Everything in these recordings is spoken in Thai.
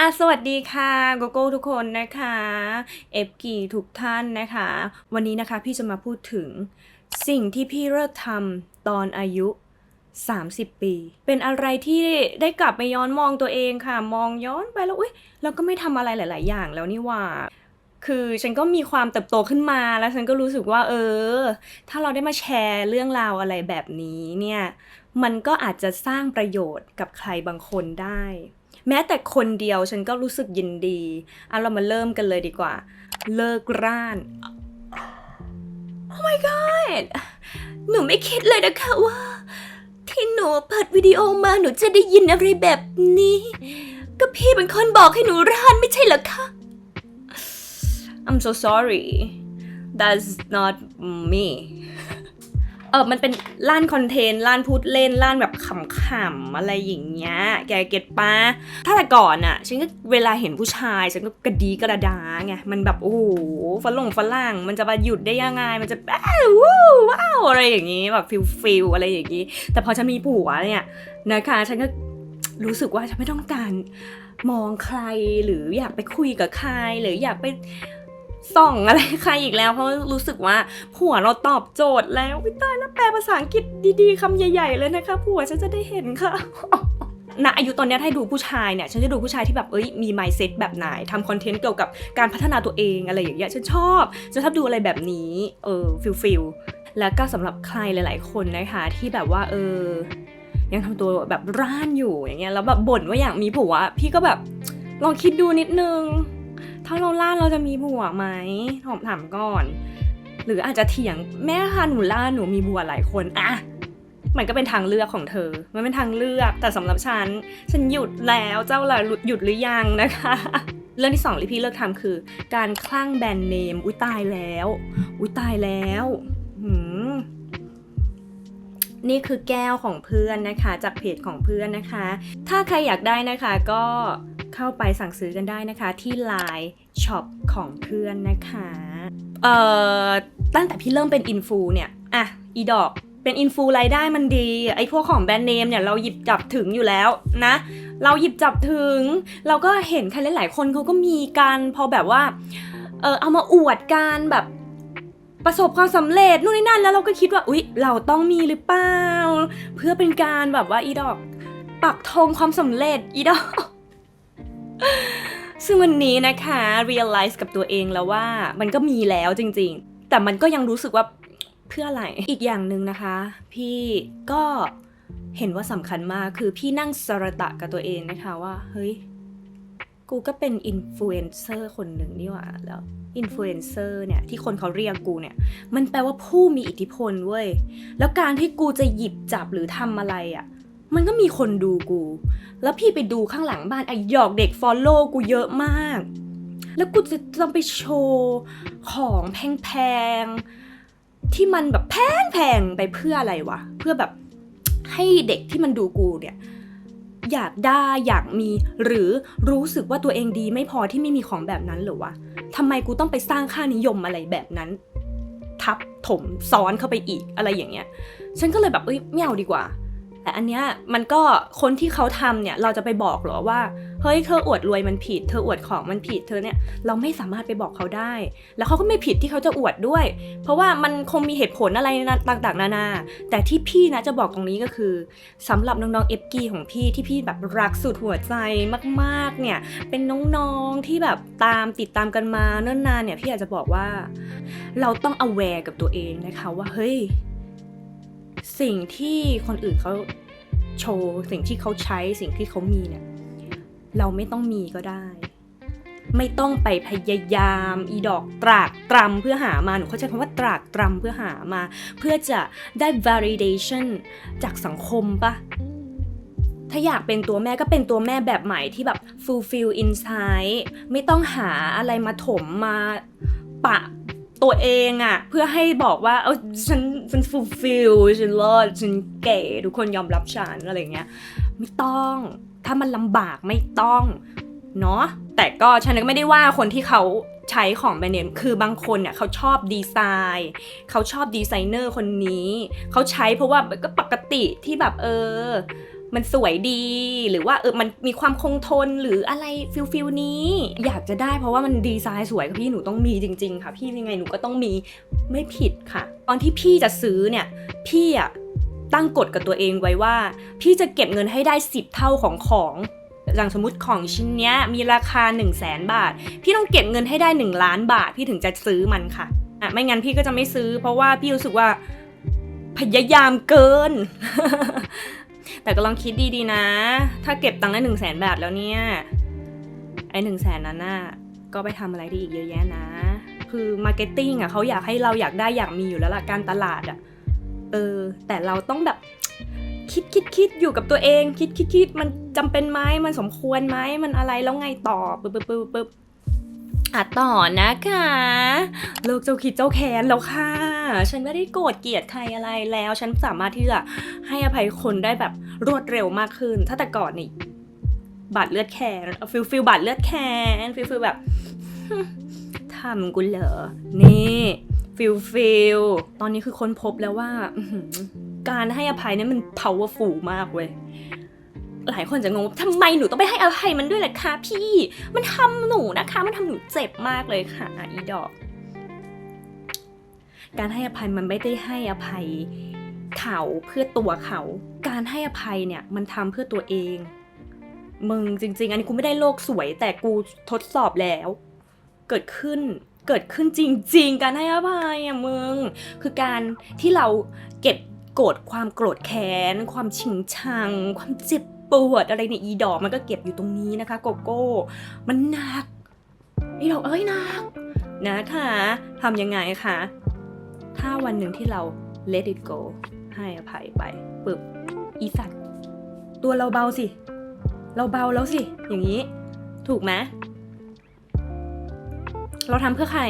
อะสวัสดีค่ะโกโก้ทุกคนนะคะเอฟกีทุกท่านนะคะ วันนี้นะคะพี่จะมาพูดถึงสิ่งที่พี่เลิกทำตอนอายุ 30 ปี เป็นอะไรที่ได้กลับไปย้อนมองตัวเองค่ะ มองย้อนไปแล้วอุ้ยเราก็ไม่ทำอะไรหลาย ๆ อย่างแล้วนี่ว่า คือฉันก็มีความเติบโตขึ้นมาแล้วฉันก็รู้สึกว่า เออ ถ้าเราได้มาแชร์เรื่องราวอะไรแบบนี้เนี่ยมันก็อาจจะสร้างประโยชน์กับใครบางคนได้ แม้แต่คนเดียวฉันก็รู้สึกยินดีอะเรามาเริ่มกันเลยดีกว่า เลิกร่าน Oh my god หนูไม่คิดเลยนะคะว่า ที่หนูเปิดวิดีโอมาหนูจะได้ยินอะไรแบบนี้ ก็พี่เป็นคนบอกให้หนูร่านไม่ใช่เหรอคะ I'm so sorry that's not me เออมันเป็นล้านคอนเทนต์ล้านพูดเล่นล้านแบบขำๆอะไรอย่างเงี้ยแกเก็ตปะถ้าแต่ก่อนอะฉันก็เวลาเห็นผู้ชายฉันก็กระดีกระดาไงมันแบบโอ้โหฝรั่งฝรั่งมันจะมาหยุดได้ยังไงมันจะอ้าววู้ว้าวอะไรอย่างงี้แบบฟิลฟิลอะไรอย่างงี้ แต่พอฉันมีผัวเนี่ยนะคะ ฉันก็รู้สึกว่าฉันไม่ต้องการมองใครหรืออยากไปคุยกับใครหรืออยากไป ส่องอะไรใครอีกแล้ว เพราะรู้สึกว่าผัวเราตอบโจทย์แล้ววิตายแล้วแปลภาษาอังกฤษดีๆคำใหญ่ ๆ เลยนะคะผัวฉันจะได้เห็นค่ะณอายุตอนนี้ถ้าให้ดูผู้ชายเนี่ยฉันจะดูผู้ชายที่แบบเอ้ยมี mindset แบบไหนทำคอนเทนต์เกี่ยวกับการพัฒนาตัวเองอะไรอย่างเงี้ยฉันชอบฉันชอบดูอะไรแบบนี้เออฟิลฟิลแล้วก็สำหรับใครหลาย ๆ คนนะคะที่แบบว่าเออยังทำตัวแบบร่านอยู่อย่างเงี้ยแล้วแบบบ่นว่าอยากมีผัวพี่ก็แบบลองคิดดูนิดนึง ถ้าเราล่าเราจะมีผัวไหมถามถามก่อน หรืออาจจะเถียงแม่ค่ะหนูล่าหนูมีผัวหลายคนอะมันก็เป็นทางเลือกของเธอ มันเป็นทางเลือก แต่สำหรับฉัน ฉันหยุดแล้วเจ้าล่ะหยุดหรือยังนะคะ เรื่องที่สองที่พี่เลิกทำคือ การคลั่งแบรนด์เนม อุ้ยตายแล้ว อุ้ยตายแล้วหืมนี่คือแก้วของเพื่อนนะคะ จากเพจของเพื่อนนะคะ ถ้าใครอยากได้นะคะก็ เข้าไปสั่งซื้อกันได้นะคะ ที่ Line Shop ของเพื่อนนะคะเอ่อตั้งแต่พี่เริ่มเป็นอินฟูเนี่ยอะอีดอกเป็นอินฟูรายได้มันดี ไอ้พวกของแบรนด์เนมเนี่ยเราหยิบจับถึงอยู่แล้วนะ เราหยิบจับถึง เราก็เห็นใครหลาย ๆ คนเขาก็มีการพอแบบว่า เออเอามาอวดกันแบบประสบความสำเร็จนู่นนี่นั่นแล้วเราก็คิดว่า อุ๊ย เราต้องมีหรือเปล่า เพื่อเป็นการแบบว่าอีดอก ปักธงความสำเร็จอีดอก ซึ่งวันนี้นะคะ realize กับตัวเองแล้วว่ามันก็มีแล้วจริงๆ แต่มันก็ยังรู้สึกว่าเพื่ออะไร อีกอย่างหนึ่งนะคะ พี่ก็เห็นว่าสำคัญมากคือพี่นั่งสระตะกับตัวเองนะคะว่า เฮ้ย กูก็เป็นอินฟลูเอนเซอร์คนหนึ่งนี่หว่า แล้วอินฟลูเอนเซอร์เนี่ย ที่คนเขาเรียกกูเนี่ย มันแปลว่าผู้มีอิทธิพลเว้ย แล้วการที่กูจะหยิบจับหรือทำอะไรอะ่ะ มันก็มีคนดูกู แล้วพี่ไปดูข้างหลังบ้านไอหยอกเด็กฟอลโล่กูเยอะมาก แล้วกูจะต้องไปโชว์ของแพงๆ ที่มันแบบแพงๆ ไปเพื่ออะไรวะ เพื่อแบบให้เด็กที่มันดูกูเนี่ย อยากได้อยากมีหรือรู้สึกว่าตัวเองดีไม่พอที่ไม่มีของแบบนั้นหรอวะทำไมกูต้องไปสร้างค่านิยมอะไรแบบนั้น ทับถมซ้อนเข้าไปอีกอะไรอย่างเงี้ย ฉันก็เลยแบบเอ้ยไม่เอาดีกว่า แต่อันเนี้ยมันก็คนที่เขาทำเนี่ยเราจะไปบอกหรอว่าเฮ้ยเธออวดรวยมันผิด เธออวดของมันผิดเธอเนี่ยเราไม่สามารถไปบอกเขาได้ แล้วเขาก็ไม่ผิดที่เขาจะอวดด้วย เพราะว่ามันคงมีเหตุผลอะไรต่างๆ นานา แต่ที่พี่นะจะบอกตรงนี้ก็คือสำหรับน้องๆเอฟกีของพี่ที่พี่แบบรักสุดหัวใจมากๆเนี่ยเป็นน้องๆที่แบบตามติดตามกันมาเนิ่นนานเนี่ยพี่อยากจะบอกว่า เราต้อง aware กับตัวเองนะคะว่าเฮ้ย สิ่งที่คนอื่นเขาโชว์สิ่งที่เขาใช้สิ่งที่เขามีเนี่ยเราไม่ต้องมีก็ได้ ไม่ต้องไปพยายาม อีดอกตรากตรำเพื่อหามาหนูเข้าใจคำว่าตรากตรำเพื่อหามา เพื่อจะได้ validation จากสังคมปะถ้าอยากเป็นตัวแม่ก็เป็นตัวแม่แบบใหม่ที่แบบ fulfill inside ไม่ต้องหาอะไรมาถมมาปะ ตัวเองอะเพื่อให้บอกว่าเออฉันฉัน fulfill ฉันเลิศฉันเก๋ทุกคนยอมรับฉันอะไรเงี้ยไม่ต้อง ถ้ามันลำบากไม่ต้องเนาะแต่ก็ฉันก็ไม่ได้ว่าคนที่เขาใช้ของแบรนด์เนมคือบางคนเนี่ยเขาชอบดีไซน์ เขาชอบดีไซเนอร์คนนี้ เขาใช้เพราะว่าก็ปกติที่แบบเออ มันสวยดี หรือว่าเออมันมีความคงทนหรืออะไรฟิลฟิลนี้ อยากจะได้เพราะว่ามันดีไซน์สวยค่ะพี่หนูต้องมีจริง ๆ ค่ะ พี่ยังไงหนูก็ต้องมีไม่ผิดค่ะ ตอนที่พี่จะซื้อเนี่ย พี่อะตั้งกฎกับตัวเองไว้ว่า พี่จะเก็บเงินให้ได้ 10 เท่าของของอย่างสมมติของชิ้นเนี้ยมีราคา 1 0 0 0 0แสนบาท พี่ต้องเก็บเงินให้ได้ 1 ล้านบาท พี่ถึงจะซื้อมันค่ะอะ ไม่งั้นพี่ก็จะไม่ซื้อ เพราะว่าพี่รู้สึกว่าพยายามเกิน แต่ก็ลองคิดดีๆนะ ถ้าเก็บตังค์ได้หนึ่งแสนบาทแล้วเนี่ย ไอ้หนึ่งแสนนั้นน่ะก็ไปทำอะไรได้อีกเยอะแยะนะ คือมาร์เก็ตติ้งอะเขาอยากให้เราอยากได้อยากมีอยู่แล้วล่ะการตลาดอะ เออ แต่เราต้องแบบคิดคิดคิดอยู่กับตัวเอง คิดคิดคิดมันจำเป็นไหมมันสมควรไหมมันอะไรแล้วไงต่อปึ๊บปึ๊บปึ๊บ อะต่อนะคะ เลิกเจ้าคิดเจ้าแค้นแล้วค่ะ ฉันไม่ได้โกรธเกลียดใครอะไรแล้ว ฉันสามารถที่จะให้อภัยคนได้แบบรวดเร็วมากขึ้น ถ้าแต่ก่อนนี่บาดเลือดแค้นฟิลฟิลบาดเลือดแค้นฟิลฟิลแบบทำกูเหรอนี่ฟิลฟิลตอนนี้คือค้นพบแล้วว่า การให้อภัยเนี่ยมัน powerful มากเว้ย หลายคนจะงงว่าทำไมหนูต้องไปให้อภัยมันด้วยล่ะคะพี่ มันทำหนูนะคะ มันทำหนูเจ็บมากเลยค่ะอีดอก การให้อภัยมันไม่ได้ให้อภัยเขาเพื่อตัวเขา การให้อภัยเนี่ยมันทำเพื่อตัวเอง มึงจริง ๆ อันนี้กูไม่ได้โลกสวย แต่กูทดสอบแล้ว เกิดขึ้นเกิดขึ้นจริง ๆ การให้อภัยอะมึง คือการที่เราเก็บโกรธความโกรธแค้น ความชิงชัง ความเจ็บ ปวดอะไรในยอีดอกมันก็เก็บอยู่ตรงนี้นะคะ โกโก้ มันหนักอีดอกเอ้ยหนักนะคะทำยังไงคะถ้าวันหนึ่งที่เรา let it go ให้อภัยไปปึ๊บอีสัตว์ตัวเราเบาสิ เราเบาแล้วสิ อย่างนี้ ถูกไหมเราทำเพื่อใคร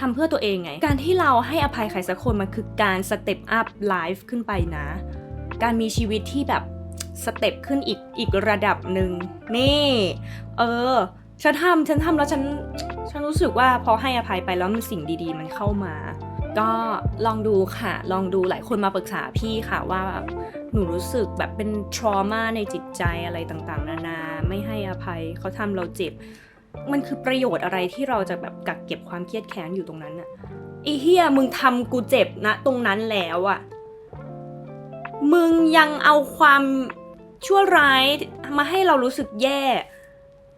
ทำเพื่อตัวเองไง การที่เราให้อภัยใครสักคนมันคือการสเต็ปอัพไลฟ์ขึ้นไปนะ การมีชีวิตที่แบบ สเต็ปขึ้นอีกอีกระดับหนึ่งนี่ เออฉันทำฉันทำแล้วฉันฉันรู้สึกว่าพอให้อภัยไปแล้วมันสิ่งดี ๆ มันเข้ามา ก็ลองดูค่ะ ลองดูหลายคนมาปรึกษาพี่ค่ะว่าแบบหนูรู้สึกแบบเป็น trauma ในจิตใจอะไรต่างๆ นานา ไม่ให้อภัยเขาทำเราเจ็บ มันคือประโยชน์อะไรที่เราจะแบบกักเก็บความเครียดแค้นอยู่ตรงนั้นอะไอเฮียมึงทำกูเจ็บนะ ตรงนั้นแล้วอะมึงยังเอาความ ชั่วร้ายมาให้เรารู้สึกแย่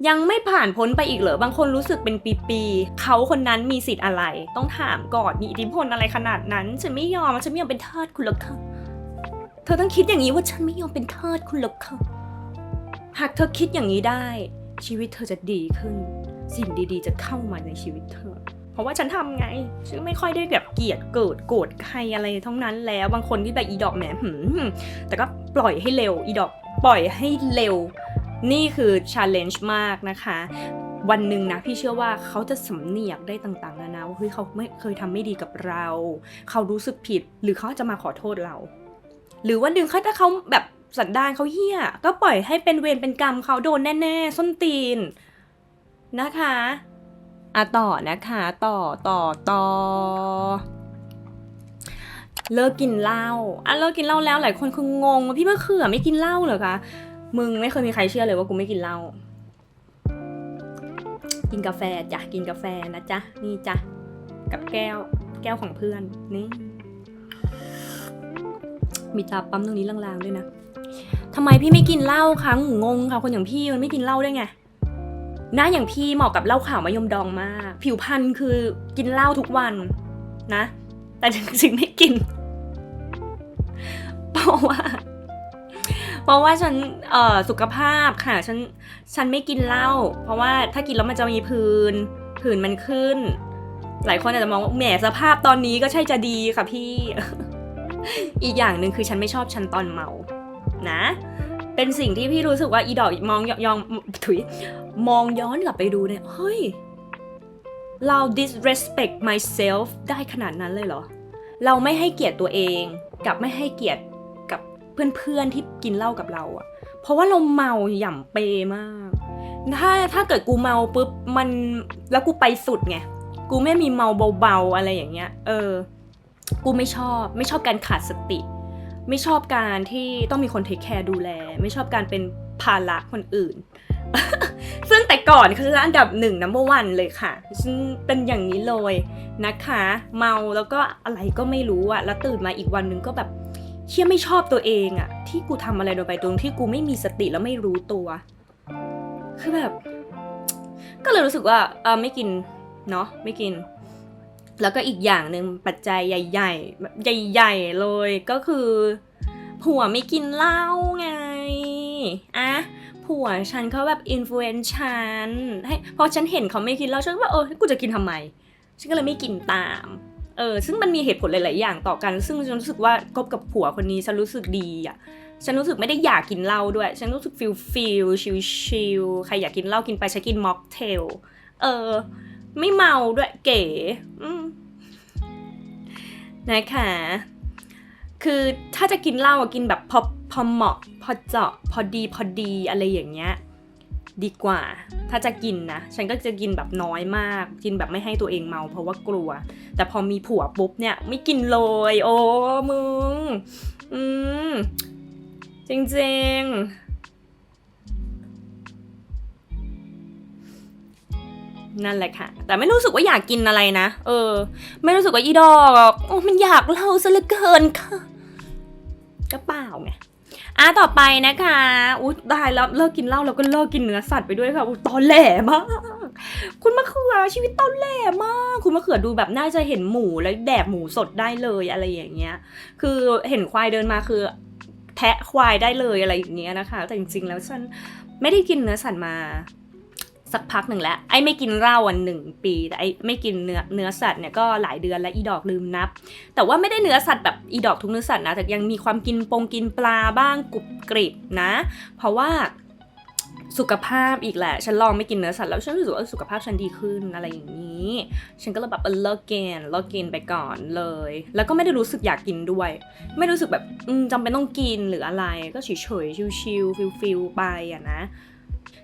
ยังไม่ผ่านพ้นไปอีกเหรอบางคนรู้สึกเป็นปีๆเขาคนนั้นมีสิทธิ์อะไร ต้องถามก่อนมีอิทธิพลอะไรขนาดนั้นฉันไม่ยอมฉันไม่ยอมเป็นทาสคุณหรอกค่ะเธอต้องคิดอย่างนี้ว่าฉันไม่ยอมเป็นทาสคุณหรอกค่ะหากเธอคิดอย่างนี้ได้ ชีวิตเธอจะดีขึ้น สิ่งดีๆ จะเข้ามาในชีวิตเธอ เพราะว่าฉันทำไงฉันไม่ค่อยได้แบบเกลียดเกิดโกรธใครอะไรทั้งนั้นแล้วบางคนที่แบบอีดอกแหมหืมแต่ก็ปล่อยให้เร็วอีดอก ปล่อยให้เร็ว นี่คือ challenge มากนะคะ วันหนึ่งนะพี่เชื่อว่าเขาจะสำเนียกได้ต่างๆนานาว่าเฮ้ยเขาไม่เคยทำไม่ดีกับเรา เขารู้สึกผิด หรือเขาจะมาขอโทษเรา หรือวันหนึ่งเขาถ้าเขาแบบสันดานเขาเฮี้ย ก็ปล่อยให้เป็นเวรเป็นกรรมเขาโดนแน่ๆ ส้นตีนนะคะอะต่อนะคะ ต่อต่อต่อ เลิกกินเหล้าอะเลิกกินเหล้าแล้วหลายคนคงงงว่าพี่มะเขือไม่กินเหล้าเหรอคะมึงไม่เคยมีใครเชื่อเลยว่ากูไม่กินเหล้ากินกาแฟจ้ะกินกาแฟนะจ๊ะนี่จ้ะกับแก้วแก้วของเพื่อนนี่มีตาปั๊มตรงนี้ลางๆด้วยนะทำไมพี่ไม่กินเหล้าคะงงค่ะคนอย่างพี่มันไม่กินเหล้าได้ไงหน้าอย่างพี่เหมาะกับเหล้าขาวมะยมดองมาก ผิวพรรณคือกินเหล้าทุกวันนะ แต่ถึงสิ่งไม่กิน ราะว่า เพราะว่าฉันเอ่อสุขภาพค่ะ ฉันฉันไม่กินเหล้าเพราะว่าถ้ากินแล้วมันจะมีผื่นผื่นมันขึ้น หลายคนอาจจะมองว่าแหมสภาพตอนนี้ก็ใช่จะดีค่ะพี่ อีกอย่างหนึ่งคือฉันไม่ชอบฉันตอนเมา นะ เป็นสิ่งที่พี่รู้สึกว่าอีดอกมองยองถุยมองย้อนกลับไปดูเนี่ยเฮ้ยเรา disrespect myself ได้ขนาดนั้นเลยเหรอ เราไม่ให้เกียรติตัวเอง กับไม่ให้เกียรติ เพื่อนๆที่กินเหล้ากับเราอะเพราะว่าเราเมาหย่ำเปมาก ถ้าถ้าเกิดกูเมาปุ๊บมันแล้วกูไปสุดไงกูไม่มีเมาเบาๆอะไรอย่างเงี้ย เออ กูไม่ชอบไม่ชอบการขาดสติ ไม่ชอบการที่ต้องมีคนเทคแคร์ดูแล ไม่ชอบการเป็นภาระคนอื่น ซึ่งแต่ก่อนคืออันดับหนึ่งนัมเบอร์วันเลยค่ะซึ่งเป็นอย่างนี้เลยนะคะ เมาแล้วก็อะไรก็ไม่รู้อะแล้วตื่นมาอีกวันหนึ่งก็แบบ เชี่ยไม่ชอบตัวเองอะที่กูทำอะไรลงไปตรงที่กูไม่มีสติแล้วไม่รู้ตัว คือแบบ ก็เลยรู้สึกว่าเออไม่กินเนาะไม่กิน แล้วก็อีกอย่างหนึ่งปัจจัยใหญ่ๆใหญ่ๆเลยก็คือผัวไม่กินเหล้าไงอะผัวฉันเขาแบบอินฟูเอนซ์ฉันให้พอฉันเห็นเขาไม่กินเหล้าฉันก็ว่าเออกูจะกินทำไมฉันก็เลยไม่กินตาม เออซึ่งมันมีเหตุผลหลาย ๆ อย่างต่อกัน ซึ่งฉันรู้สึกว่าคบกับผัวคนนี้ฉันรู้สึกดีอะฉันรู้สึกไม่ได้อยากกินเหล้าด้วย ฉันรู้สึกฟิลฟิลชิลชิลใครอยากกินเหล้ากินไปฉันกินม็อกเทลเออ ไม่เมาด้วยเก๋นะคะคือถ้าจะกินเหล้ากินแบบพอพอเหมาะ พอเจาะพอดีพอดีอะไรอย่างเงี้ย ดีกว่า ถ้าจะกินนะ ฉันก็จะกินแบบน้อยมาก กินแบบไม่ให้ตัวเองเมาเพราะว่ากลัว แต่พอมีผัวปุ๊บเนี่ย ไม่กินเลย โอ้มึง อืม จริงๆ นั่นแหละค่ะ แต่ไม่รู้สึกว่าอยากกินอะไรนะ เออ ไม่รู้สึกว่าอีดอกโอ้มันอยากเล่าซะเหลือเกินค่ะ ก็เปล่าไง อะต่อไปนะคะอุ้ยได้แล้วเลิกกินเหล้าแล้วก็เลิกกินเนื้อสัตว์ไปด้วยค่ะอุ้ยตอนแหลมากคุณมะเขือชีวิตตอนแหลมาก คุณมะเขือดูแบบน่าจะเห็นหมูแล้วแดบหมูสดได้เลยอะไรอย่างเงี้ย คือเห็นควายเดินมาคือ แทะควายได้เลยอะไรอย่างเงี้ยนะคะ แต่จริงๆแล้วฉันไม่ได้กินเนื้อสัตว์มา สักพักหนึ่งแล้ว ไอ้ไม่กินเหล้าวันหนึ่งปี แต่ไอ้ไม่กินเนื้อเนื้อสัตว์เนี่ยก็หลายเดือนแล้วอีดอกลืมนับ แต่ว่าไม่ได้เนื้อสัตว์แบบอีดอกทุกเนื้อสัตว์นะ แต่ยังมีความกินปงกินปลาบ้างกรุบกริบนะ เพราะว่าสุขภาพอีกแหละ ฉันลองไม่กินเนื้อสัตว์แล้วฉันรู้สึกว่าสุขภาพฉันดีขึ้นอะไรอย่างนี้ ฉันก็เลยแบบเออเลิกกินเลิกกินไปก่อนเลย แล้วก็ไม่ได้รู้สึกอยากกินด้วย ไม่รู้สึกแบบอืมจำเป็นต้องกินหรืออะไร ก็เฉยๆชิวๆฟิลๆไปอะนะ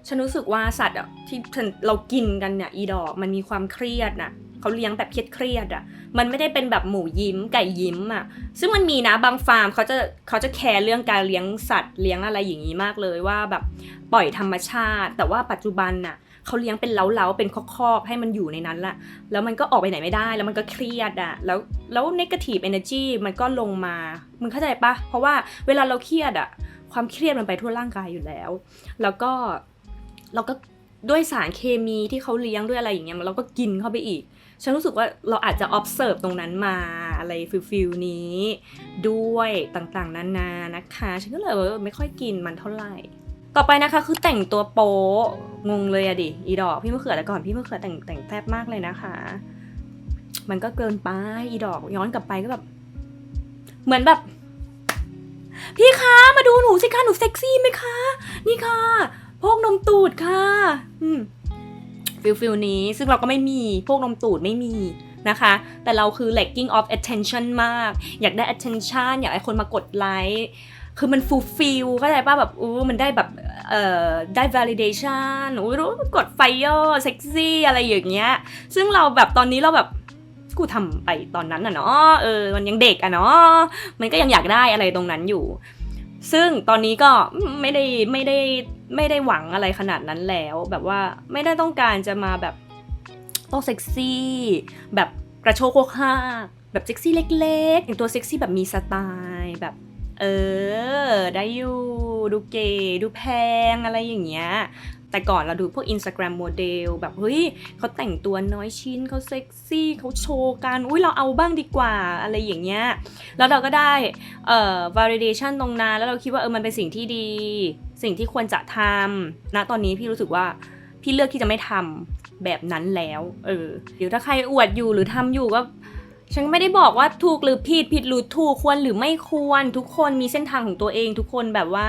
ฉันรู้สึกว่าสัตว์อะที่เรากินกันเนี่ยอีดอกมันมีความเครียดน่ะเขาเลี้ยงแบบเครียดๆอะมันไม่ได้เป็นแบบหมูยิ้มไก่ยิ้มอะซึ่งมันมีนะบางฟาร์มเขาจะเขาจะแคร์เรื่องการเลี้ยงสัตว์เลี้ยงอะไรอย่างนี้มากเลยว่าแบบปล่อยธรรมชาติ แต่ว่าปัจจุบันน่ะเขาเลี้ยงเป็นเล้าๆเป็นคอกๆให้มันอยู่ในนั้นแหละแล้วมันก็ออกไปไหนไม่ได้ แล้วมันก็เครียดอะแล้วแล้ว negative energy มันก็ลงมา มึงเข้าใจปะเพราะว่าเวลาเราเครียดอะความเครียดมันไปทั่วร่างกายอยู่แล้ว แล้วก็ เราก็ด้วยสารเคมีที่เขาเลี้ยงด้วยอะไรอย่างเงี้ยเราก็กินเข้าไปอีก ฉันรู้สึกว่าเราอาจจะ observe ตรงนั้นมาอะไรฟิลฟิลนี้ ด้วยต่างๆ นานานะคะ ฉันก็เลยไม่ค่อยกินมันเท่าไหร่ ต่อไปนะคะคือแต่งตัวโป๊งงเลยอะดิ อีดอกพี่มะเขือแต่ก่อนพี่มะเขือแต่งแต่งแทบมากเลยนะคะ มันก็เกินไปอีดอกย้อนกลับไปก็แบบ เหมือนแบบ พี่คะมาดูหนูสิคะหนูเซ็กซี่ไหมคะ นี่ค่ะ พวกนมตูดค่ะอืมฟิลฟิลนี้ซึ่งเราก็ไม่มีพวกนมตูดไม่มีนะคะ แต่เราคือ lacking of attention มาก อยากได้ attention อยากให้คนมากดไลค์คือมัน fulfill เข้าใจป่ะแบบอู้มันได้แบบเอ่อได้ validation อู้รู้กด fire sexy อะไรอย่างเงี้ย ซึ่งเราแบบตอนนี้เราแบบกูทำไปตอนนั้นอะเนาะเออมันยังเด็กอะเนาะมันก็ยังอยากได้อะไรตรงนั้นอยู่ ซึ่งตอนนี้ก็ไม่ได้ไม่ได้ ไม่ได้หวังอะไรขนาดนั้นแล้ว แบบว่าไม่ได้ต้องการจะมาแบบต้องเซ็กซี่ แบบกระโชกโคกห้าแบบเซ็กซี่เล็กๆอย่างตัวเซ็กซี่แบบมีสไตล์แบบ เออ ได้อยู่ ดูเก๋ดูแพงอะไรอย่างเงี้ยแต่ก่อนเราดูพวก Instagram โมเดลแบบเฮ้ยเขาแต่งตัวน้อยชิ้นเขาเซ็กซี่เขาโชว์กันอุ้ยเราเอาบ้างดีกว่าอะไรอย่างเงี้ยแล้วเราก็ได้เอ่อ validation ตรงนั้นแล้วเราคิดว่าเออมันเป็นสิ่งที่ดี สิ่งที่ควรจะทำณตอนนี้พี่รู้สึกว่าพี่เลือกที่จะไม่ทำแบบนั้นแล้ว เออหรือถ้าใครอวดอยู่หรือทำอยู่ก็ฉันไม่ได้บอกว่าถูกหรือผิดผิดหรือถูกควรหรือไม่ควร ทุกคนมีเส้นทางของตัวเองทุกคนแบบว่า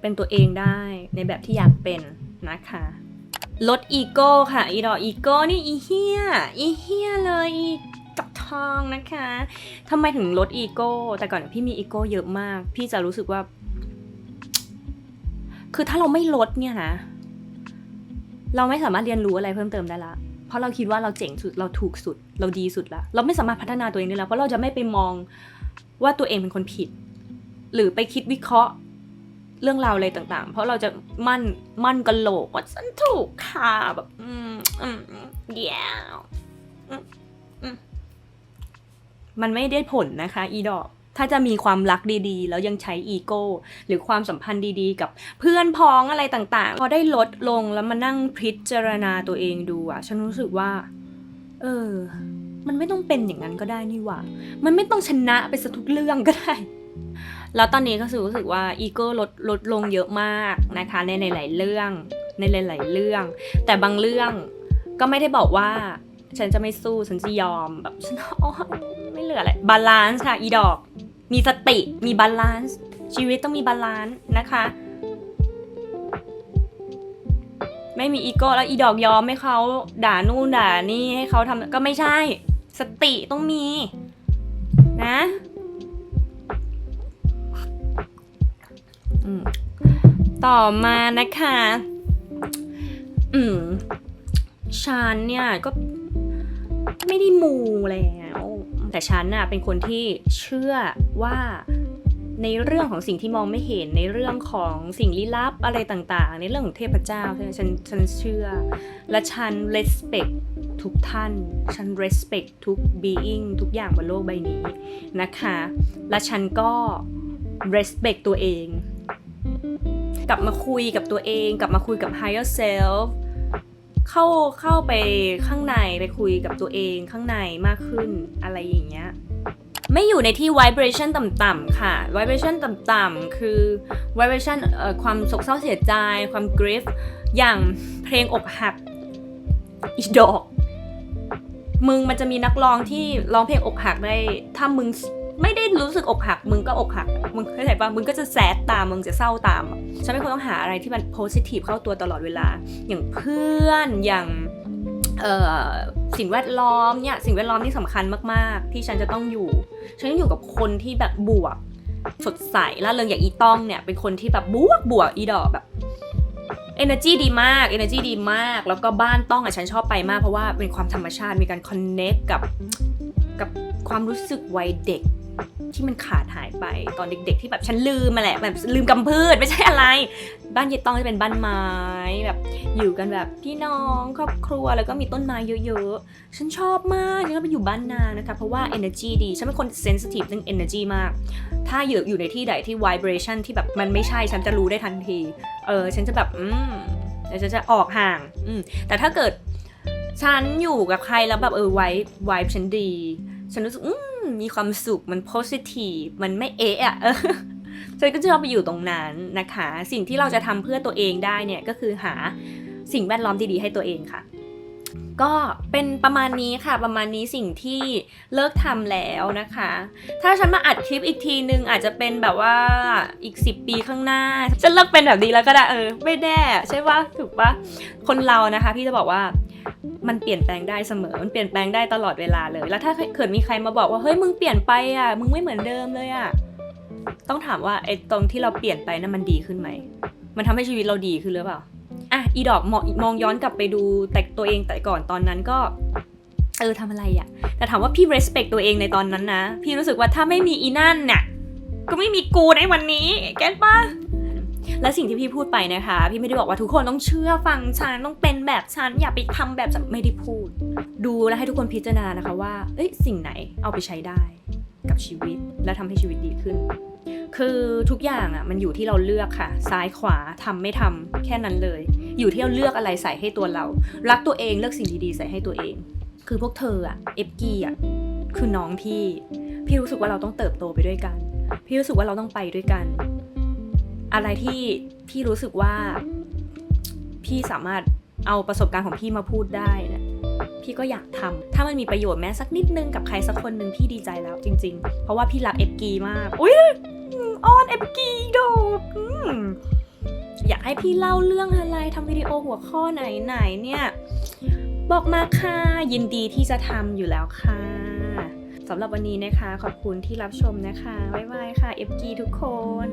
เป็นตัวเองได้ในแบบที่อยากเป็นนะคะ ลดอีโก้ค่ะ อีดอกอีโก้นี่อีเฮียอีเฮียเลยอี ทองนะคะทำไมถึงลดอีโก้ แต่ก่อนพี่มีอีโก้เยอะมาก พี่จะรู้สึกว่า คือถ้าเราไม่ลดเนี่ยนะ เราไม่สามารถเรียนรู้อะไรเพิ่มเติมได้ละ เพราะเราคิดว่าเราเจ๋งสุด เราถูกสุด เราดีสุดละ เราไม่สามารถพัฒนาตัวเองได้แล้ว เพราะเราจะไม่ไปมองว่าตัวเองเป็นคนผิด หรือไปคิดวิเคราะห์เรื่องราวอะไรต่างๆ เพราะเราจะมั่น มั่นกะโหลกว่าฉันถูกค่ะแบบ อืม อืมเดี๋ยวอืมอืม มันไม่ได้ผลนะคะ อีดอก ถ้าจะมีความรักดีๆ แล้วยังใช้อีโก้ หรือความสัมพันธ์ดีๆ กับเพื่อนพ้องอะไรต่างๆ พอได้ลดลงแล้วมานั่งพิจารณาตัวเองดูอะฉันรู้สึกว่า เออ มันไม่ต้องเป็นอย่างนั้นก็ได้นี่หว่า มันไม่ต้องชนะไปซะทุกเรื่องก็ได้แล้วตอนนี้ก็รู้สึกว่าอีโก้ลดลดลงเยอะมากนะคะในหลายๆเรื่องในหลายๆเรื่อง แต่บางเรื่องก็ไม่ได้บอกว่า ฉันจะไม่สู้ฉันจะยอมแบบฉันอ๊ยไม่ เหลืออะไรบาลานซ์ค่ะ อีดอก มีสติมีบาลานซ์ชีวิตต้องมีบาลานซ์นะคะ ไม่มีอีโก้แล้วอีดอกยอมให้เขาด่านู่นด่านี่ให้เขาทำก็ไม่ใช่ สติต้องมี นะต่อมานะคะ อืมฉันเนี่ยก็ไม่ได้มูแล้ว แต่ฉันน่ะเป็นคนที่เชื่อว่าในเรื่องของสิ่งที่มองไม่เห็นในเรื่องของสิ่งลี้ลับอะไรต่างๆ ในเรื่องของเทพเจ้าฉันฉันเชื่อ และฉัน respect ทุกท่าน ฉัน respect ทุก being ทุกอย่างบนโลกใบนี้นะคะ และฉันก็ respect ตัวเอง กลับมาคุยกับตัวเอง กลับมาคุยกับ higher self เข้าเข้าไปข้างในไปคุยกับตัวเองข้างในมากขึ้นอะไรอย่างเงี้ยไม่อยู่ในที่ vibration ต่ำๆค่ะ vibration ต่ำๆคือ vibration เอ่อความโศกเศร้าเสียใจ ความ grief อย่างเพลงอกหักอีดอก มึงมันจะมีนักร้องที่ร้องเพลงอกหักได้ ถ้ามึง ไม่ได้รู้สึกอกหัก มึงก็อกหัก มึงเข้าใจปะมึงก็จะแซดตาม มึงจะเศร้าตาม ฉันเป็นคนต้องหาอะไรที่มัน positive เข้าตัวตลอดเวลา อย่างเพื่อน อย่างสิ่งแวดล้อมเนี่ยสิ่งแวดล้อมที่สำคัญมากๆ ที่ฉันจะต้องอยู่ ฉันต้องอยู่กับคนที่แบบบวก สดใสล่าเริงอย่างอีต้องเนี่ยเป็นคนที่แบบบวกบวกอีดอกแบบ energy ดีมาก energy ดีมาก แล้วก็บ้านต้องอะฉันชอบไปมากเพราะว่าเป็นความธรรมชาติมีการ connect กับกับความรู้สึกวัยเด็ก ที่มันขาดหายไปตอนเด็ก ๆ ที่แบบฉันลืมมาแหละแบบลืมกำพืชไม่ใช่อะไร บ้านเยต้องจะเป็นบ้านไม้แบบอยู่กันแบบพี่น้องครอบครัวแล้วก็มีต้นไม้เยอะๆ ฉันชอบมากฉันก็ไปอยู่บ้านนานนะคะเพราะว่า energy ดี ฉันเป็นคน sensitive เรื่อง energy มาก ถ้าอยู่อยู่ในที่ใดที่ vibration ที่แบบมันไม่ใช่ฉันจะรู้ได้ทันที เออฉันจะแบบอืมเดี๋ยวฉันจะออกห่างอืมแต่ถ้าเกิดฉันอยู่กับใครแล้วแบบเออไว้ไวฉันดี ฉันรู้สึกมมีความสุขมันโพสิทีฟมันไม่เอะอะฉันก็จะชอบไปอยู่ตรงนั้นนะคะ สิ่งที่เราจะทำเพื่อตัวเองได้เนี่ยก็คือหาสิ่งแวดล้อมดีๆให้ตัวเองค่ะ ก็เป็นประมาณนี้ค่ะ ประมาณนี้สิ่งที่เลิกทำแล้วนะคะ ถ้าฉันมาอัดคลิปอีกทีนึง อาจจะเป็นแบบว่าอีก 10 ปีข้างหน้าฉันเลิกเป็นแบบนี้แล้วก็ได้เออ ไม่แน่ใช่ปะถูกปะคนเรานะคะ พี่จะบอกว่ามันเปลี่ยนแปลงได้เสมอ มันเปลี่ยนแปลงได้ตลอดเวลาเลย แล้วถ้าเกิดมีใครมาบอกว่า เฮ้ย มึงเปลี่ยนไปอะ มึงไม่เหมือนเดิมเลยอะ ต้องถามว่าไอ้ตรงที่เราเปลี่ยนไปนั้นมันดีขึ้นไหม มันทำให้ชีวิตเราดีขึ้นหรือเปล่า อะอีดอกมองมองย้อนกลับไปดูแต่ตัวเองแต่ก่อนตอนนั้นก็เออทำอะไรอะ่ะ แต่ถามว่าพี่ respect ตัวเองในตอนนั้นนะ พี่รู้สึกว่าถ้าไม่มีอีนั่นน่ะ ก็ไม่มีกูในวันนี้ แกนปะและสิ่งที่พี่พูดไปนะคะ พี่ไม่ได้บอกว่าทุกคนต้องเชื่อฟังฉันต้องเป็นแบบฉันอย่าไปทำแบบฉันไม่ได้พูด ดูและให้ทุกคนพิจารณานะคะว่า เอ้ยสิ่งไหนเอาไปใช้ได้กับชีวิตและทำให้ชีวิตดีขึ้น คือทุกอย่างอะมันอยู่ที่เราเลือกค่ะ ซ้ายขวาทำไม่ทำแค่นั้นเลย อยู่ที่เราเลือกอะไรใส่ให้ตัวเรา รักตัวเองเลือกสิ่งดีๆ ใส่ให้ตัวเอง คือพวกเธออะเอฟกี้อะคือน้องพี่ พี่รู้สึกว่าเราต้องเติบโตไปด้วยกัน พี่รู้สึกว่าเราต้องไปด้วยกัน อะไรที่พี่รู้สึกว่า พี่สามารถเอาประสบการณ์ของพี่มาพูดได้นะพี่ก็อยากทำถ้ามันมีประโยชน์แม้สักนิดนึงกับใครสักคนหนึ่งพี่ดีใจแล้วจริง ๆ เพราะว่าพี่รักเอฟกีมาก อุ้ยออนเอฟกีดอก อยากให้พี่เล่าเรื่องอะไรทำวิดีโอหัวข้อไหนๆเนี่ย บอกมาค่ะยินดีที่จะทำอยู่แล้วค่ะสำหรับวันนี้นะคะ ขอบคุณที่รับชมนะคะ บ๊ายบายค่ะ FG ทุกคน